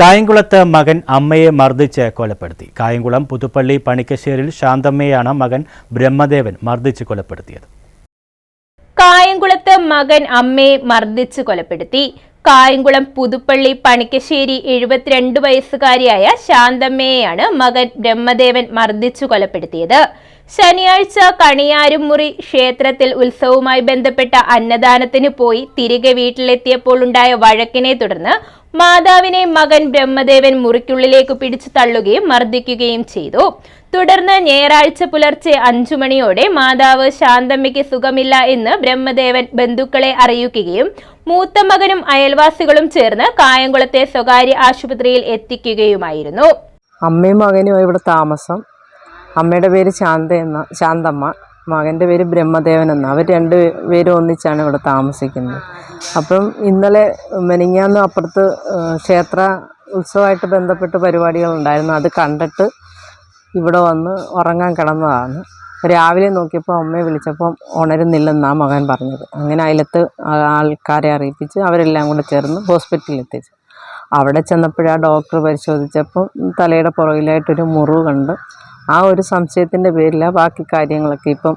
കായംകുളത്ത് മകൻ അമ്മയെ മർദ്ദിച്ച് കൊലപ്പെടുത്തി. കായംകുളം പുതുപ്പള്ളി പണിക്കശ്ശേരിൽ ശാന്തമ്മയാണ് മകൻ ബ്രഹ്മദേവൻ മർദ്ദിച്ച് കൊലപ്പെടുത്തിയത്. കായംകുളത്ത് മകൻ അമ്മയെ മർദ്ദിച്ച് കൊലപ്പെടുത്തി. കായംകുളം പുതുപ്പള്ളി പണിക്കശ്ശേരി എഴുപത്തിരണ്ട് വയസ്സുകാരിയായ ശാന്തമ്മയെയാണ് മകൻ ബ്രഹ്മദേവൻ മർദ്ദിച്ചു കൊലപ്പെടുത്തിയത്. ശനിയാഴ്ച കണിയാരുംമുറി ക്ഷേത്രത്തിൽ ഉത്സവവുമായി ബന്ധപ്പെട്ട അന്നദാനത്തിന് പോയി തിരികെ വീട്ടിലെത്തിയപ്പോൾ ഉണ്ടായ വഴക്കിനെ തുടർന്ന് മാതാവിനെ മകൻ ബ്രഹ്മദേവൻ മുറിക്കുള്ളിലേക്ക് പിടിച്ചു തള്ളുകയും മർദ്ദിക്കുകയും ചെയ്തു. തുടർന്ന് ഞായറാഴ്ച പുലർച്ചെ അഞ്ചു മണിയോടെ മാതാവ് ശാന്തമ്മയ്ക്ക് സുഖമില്ല എന്ന് ബ്രഹ്മദേവൻ ബന്ധുക്കളെ അറിയിക്കുകയും മൂത്ത മകനും അയൽവാസികളും ചേർന്ന് കായംകുളത്തെ സ്വകാര്യ ആശുപത്രിയിൽ എത്തിക്കുകയുമായിരുന്നു. അമ്മയും മകനും ഇവിടെ താമസം. അമ്മയുടെ പേര് ശാന്ത എന്ന ശാന്തമ്മ മകന്റെ പേര് ബ്രഹ്മദേവൻ എന്ന. അവർ രണ്ട് പേരും ഒന്നിച്ചാണ് ഇവിടെ താമസിക്കുന്നത്. അപ്പം ഇന്നലെ മെനിങ്ങാന്ന് അപ്പുറത്ത് ക്ഷേത്ര ഉത്സവമായിട്ട് ബന്ധപ്പെട്ട് പരിപാടികളുണ്ടായിരുന്നു. അത് കണ്ടിട്ട് ഇവിടെ വന്ന് ഉറങ്ങാൻ കിടന്നതാണ്. രാവിലെ നോക്കിയപ്പോൾ അമ്മയെ വിളിച്ചപ്പം ഉണരുന്നില്ലെന്നാണ് മകൻ പറഞ്ഞത്. അങ്ങനെ അതിലത്ത് ആൾക്കാരെ അറിയിപ്പിച്ച് അവരെല്ലാം കൂടെ ചേർന്ന് ഹോസ്പിറ്റലിൽ എത്തിച്ചു അവിടെ ചെന്നപ്പോഴാ ഡോക്ടർ പരിശോധിച്ചപ്പോൾ തലയുടെ പുറകിലായിട്ടൊരു മുറിവ് കണ്ട് ആ ഒരു സംശയത്തിന്റെ പേരിലാണ് ബാക്കി കാര്യങ്ങളൊക്കെ ഇപ്പം